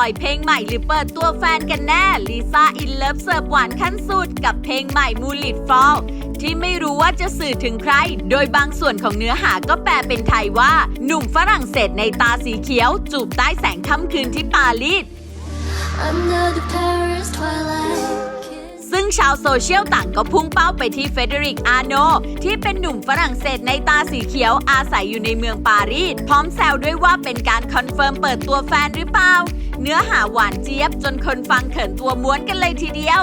ล่อยเพลงใหม่หรือเปิดตัวแฟนกันแน่ลิซ่าอินเลิฟเสิร์ฟหวานขั้นสุดกับเพลงใหม่มูลิดฟอลที่ไม่รู้ว่าจะสื่อถึงใคร โดยบางส่วนของเนื้อหาก็แปลเป็นไทยว่า หนุ่มฝรั่งเศสในตาสีเขียว จูบใต้แสงค่ำคืนที่ปารีส Under the Paris twilight ชาวโซเชียลต่างก็พุ่งเป้าไปที่เฟเดริกอาโน ที่เป็นหนุ่มฝรั่งเศสในตาสีเขียวอาศัยอยู่ในเมืองปารีส พร้อมแซวด้วยว่าเป็นการคอนเฟิร์มเปิดตัวแฟนหรือเปล่า เนื้อหาหวานเจี๊ยบจนคนฟังเขินตัวม้วนกันเลยทีเดียว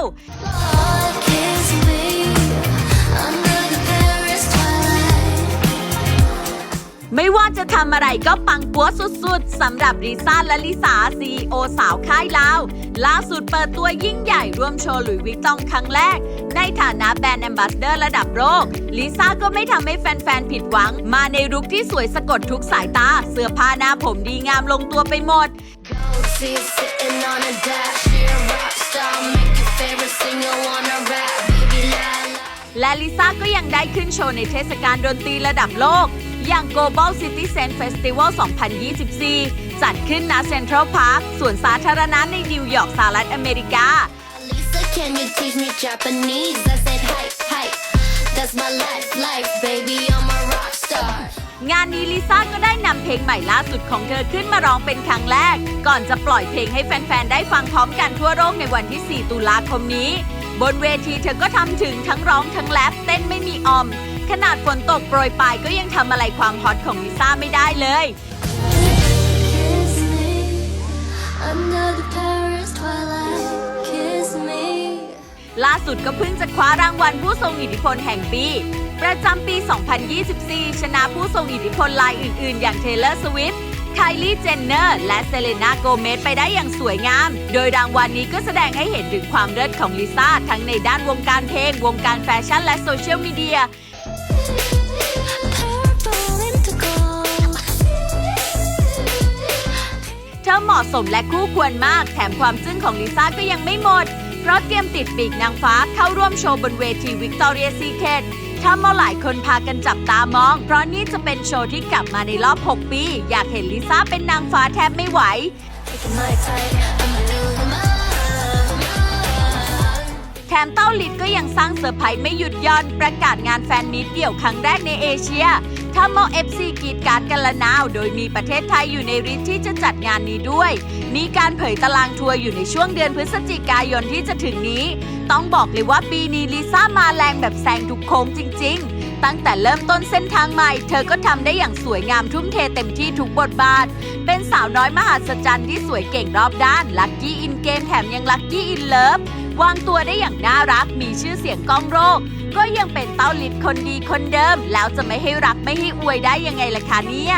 ไม่ว่าจะทำอะไรก็ปังปัวสุดๆสำหรับลิซ่าและลิสาซีโอสาวค่ายลาว ล่าสุดเปิดตัวยิ่งใหญ่ร่วมโชว์หลุยวิกตองครั้งแรก ในฐานะแบรนด์แอมบาสเดอร์ระดับโลกลิซ่าก็ไม่ทำให้แฟนๆ ผิดหวัง มาในรุคที่สวยสะกดทุกสายตา เสื้อผ้าหน้าผมดีงามลงตัวไปหมด และลิซ่าก็ยังได้ขึ้นโชว์ในเทศกาลดนตรีระดับโลก อย่าง Global Citizen Festival 2024 จัดขึ้นณเซ็นทรัลพาร์คสวนสาธารณะในนิวยอร์กสหรัฐอเมริกา Lisa, can you teach me Japanese? I said, hi, hi. That's my life, life, baby. I'm a rock star. งานนี้ลิซ่าก็ได้นำเพลงใหม่ล่าสุดของเธอขึ้นมาร้องเป็นครั้งแรก ก่อนจะปล่อยเพลงให้แฟน ๆ ได้ฟังพร้อมกันทั่วโลกในวันที่ 4 ตุลาคมนี้ บนเวทีเธอก็ทำถึงทั้งร้องทั้งแรปเต้นไม่มีออม ขนาดฝนตกโปรยปลายก็ยังทำอะไรความฮอตของลิซ่าไม่ได้เลย Kiss me under the Paris twilight. Kiss me. ล่าสุดก็เพิ่งจะคว้ารางวัลผู้ทรงอิทธิพลแห่งปี ประจำปี 2024 ชนะผู้ทรงอิทธิพลรายอื่น ๆ อย่างเทเลอร์สวิฟต์ไคลี่เจนเนอร์และเซเลนาโกเมสไปได้อย่างสวยงาม โดยรางวัลนี้ก็แสดงให้เห็นถึงความเลิศของลิซ่า ทั้งในด้านวงการเพลง วงการแฟชั่นและโซเชียลมีเดีย เธอเหมาะสมและคู่ควรมาก แถมความจึ้งของลิซ่าก็ยังไม่หมด เพราะเตรียมติดปีกนางฟ้าเข้าร่วมโชว์บนเวทีวิกตอเรียซีเคททำเอาหลายคนพากันจับตามอง เพราะนี่จะเป็นโชว์ที่กลับมาในรอบ 6 ปี อยากเห็นลิซ่าเป็นนางฟ้าแทบไม่ไหว แถมเต้าลิดก็ยังสร้างเซอร์ไพรส์ไม่หยุดย่อนประกาศงานแฟนมีตเดี่ยวครั้งแรกในเอเชีย ทำเอเอฟซีกรีดการ์ดกันละนาว โดยมีประเทศไทยอยู่ในริทที่จะจัดงานนี้ด้วย มีการเผยตารางทัวร์อยู่ในช่วงเดือนพฤศจิกายนที่จะถึงนี้ ต้องบอกเลยว่าปีนี้ลิซ่ามาแรงแบบแซงทุกโค้งจริง ๆตั้งแต่เริ่มต้นเส้นทางใหม่ เธอก็ทำได้อย่างสวยงามทุ่มเทเต็มที่ทุกบทบาท เป็นสาวน้อยมหัศจรรย์ที่สวยเก่งรอบด้าน ลัคกี้อินเกมแถมยังลัคกี้อินเลิฟ วางตัวได้อย่างน่ารักมีชื่อเสียงก้องโรค ก็ยังเป็นเต้าลิดคนดีคนเดิม แล้วจะไม่ให้รักไม่ให้อวยได้ยังไงล่ะคะเนี่ย